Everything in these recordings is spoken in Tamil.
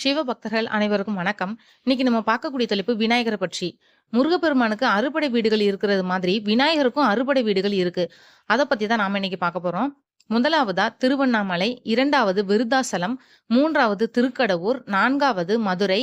சிவபக்தர்கள் அனைவருக்கும் வணக்கம். இன்னைக்கு நம்ம பார்க்கக்கூடிய தலைப்பு விநாயகரை பற்றி. முருகப்பெருமானுக்கு அறுபடை வீடுகள் இருக்கிறது மாதிரி, விநாயகருக்கும் அறுபடை வீடுகள் இருக்கு. அத பத்தி தான் நாம இன்னைக்கு பார்க்க போறோம். முதலாவதா திருவண்ணாமலை, இரண்டாவது விருத்தாசலம், 3வது திருக்கடவூர், நான்காவது மதுரை,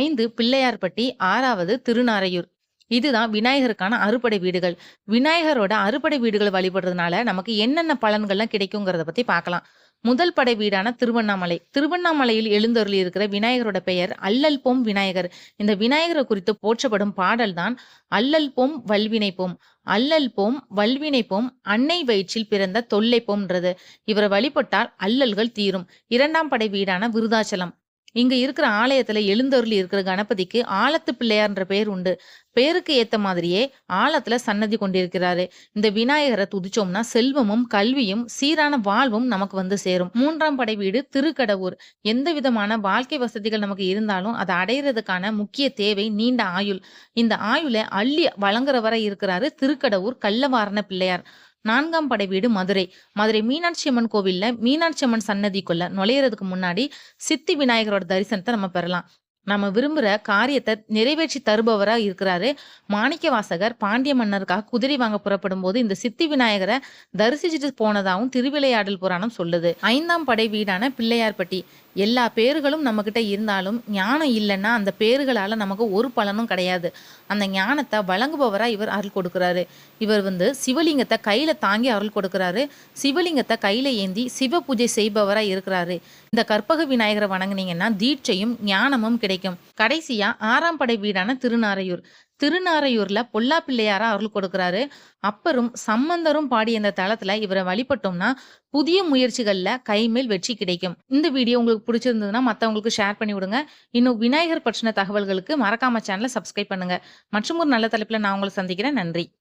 ஐந்து பிள்ளையார்பட்டி, ஆறாவது திருநாரையூர். இதுதான் விநாயகருக்கான அறுபடை வீடுகள். விநாயகரோட அறுபடை வீடுகள் வழிபடுறதுனால நமக்கு என்னென்ன பலன்கள்லாம் கிடைக்குங்கிறத பத்தி பார்க்கலாம். முதல் படை வீடான திருவண்ணாமலை. திருவண்ணாமலையில் எழுந்தருளி இருக்கிற விநாயகரோட பெயர் அல்லல் பொம் விநாயகர். இந்த விநாயகரை குறித்து போற்றப்படும் பாடல் தான் அல்லல் பொம் வல்வினை பொம் அல்லல் பொம் வல்வினை பொம் அன்னை வயிற்றில் பிறந்த தொல்லை பொம்ன்றது இவர் வழிபட்டால் அல்லல்கள் தீரும். இரண்டாம் படை வீடான விருதாச்சலம். இங்க இருக்கிற ஆலயத்துல எழுந்தருளி இருக்கிற கணபதிக்கு ஆலத்து பிள்ளையார்ன்ற பெயர் உண்டு. பேருக்கு ஏத்த மாதிரியே ஆழத்தில் சன்னதி கொண்டிருக்கிறாரு. இந்த விநாயகரை துதிச்சோம்னா செல்வமும், கல்வியும், சீரான வாழ்வும் நமக்கு வந்து சேரும். மூன்றாம் படை வீடு திருக்கடவுர் எந்த விதமான வாழ்க்கை வசதிகள் நமக்கு இருந்தாலும் அதை அடையிறதுக்கான முக்கிய தேவை நீண்ட ஆயுள். இந்த ஆயுளை அள்ளி வழங்குற வரை இருக்கிறாரு திருக்கடவுர் கள்ளவாரண பிள்ளையார். நான்காம் படை வீடு மதுரை. மதுரை மீனாட்சி அம்மன் கோவில்ல மீனாட்சி அம்மன் சன்னதிக்குள்ள நுழையிறதுக்கு முன்னாடி சித்தி விநாயகரோட தரிசனத்தை நம்ம பெறலாம். நம்ம விரும்புகிற காரியத்தை நிறைவேற்றி தருபவராக இருக்கிறாரு. மாணிக்கவாசகர் பாண்டிய மன்னருக்காக குதிரை வாங்க புறப்படும்போது இந்த சித்தி விநாயகரை தரிசிச்சுட்டு போனதாகவும் திருவிளையாடல் புராணம் சொல்லுது. ஐந்தாம் படை வீடான பிள்ளையார்பட்டி. எல்லா பேர்களும் நம்மக்கிட்ட இருந்தாலும் ஞானம் இல்லைன்னா அந்த பேர்களால் நமக்கு ஒரு பலனும் கிடையாது. அந்த ஞானத்தை வழங்குபவராக இவர் அருள் கொடுக்குறாரு இவர் வந்து சிவலிங்கத்தை கையில் தாங்கி அருள் கொடுக்குறாரு சிவலிங்கத்தை கையில் ஏந்தி சிவ பூஜை செய்பவராக இருக்கிறாரு. இந்த கற்பக விநாயகரை வணங்குனீங்கன்னா தீட்சையும், ஞானமும் கிடைக்கும். கடைசியா ஆறாம் படை வீடான திருநாரையூர். திருநாரையூர்ல பொல்லா பிள்ளையாரா அருள் கொடுக்கிறாரு. அப்பரும், சம்பந்தரும் பாடிய இந்த தளத்துல இவர வழிபட்டோம்னா புதிய முயற்சிகள்ல கைமேல் வெற்றி கிடைக்கும். இந்த வீடியோ உங்களுக்கு பிடிச்சிருந்ததுன்னா மத்தவங்களுக்கு ஷேர் பண்ணி விடுங்க. இன்னும் விநாயகர் பற்றின தகவல்களுக்கு மறக்காம சேனலை சப்ஸ்கிரைப் பண்ணுங்க. மற்றும் ஒரு நல்ல தலைப்புல நான் உங்களை சந்திக்கிறேன். நன்றி.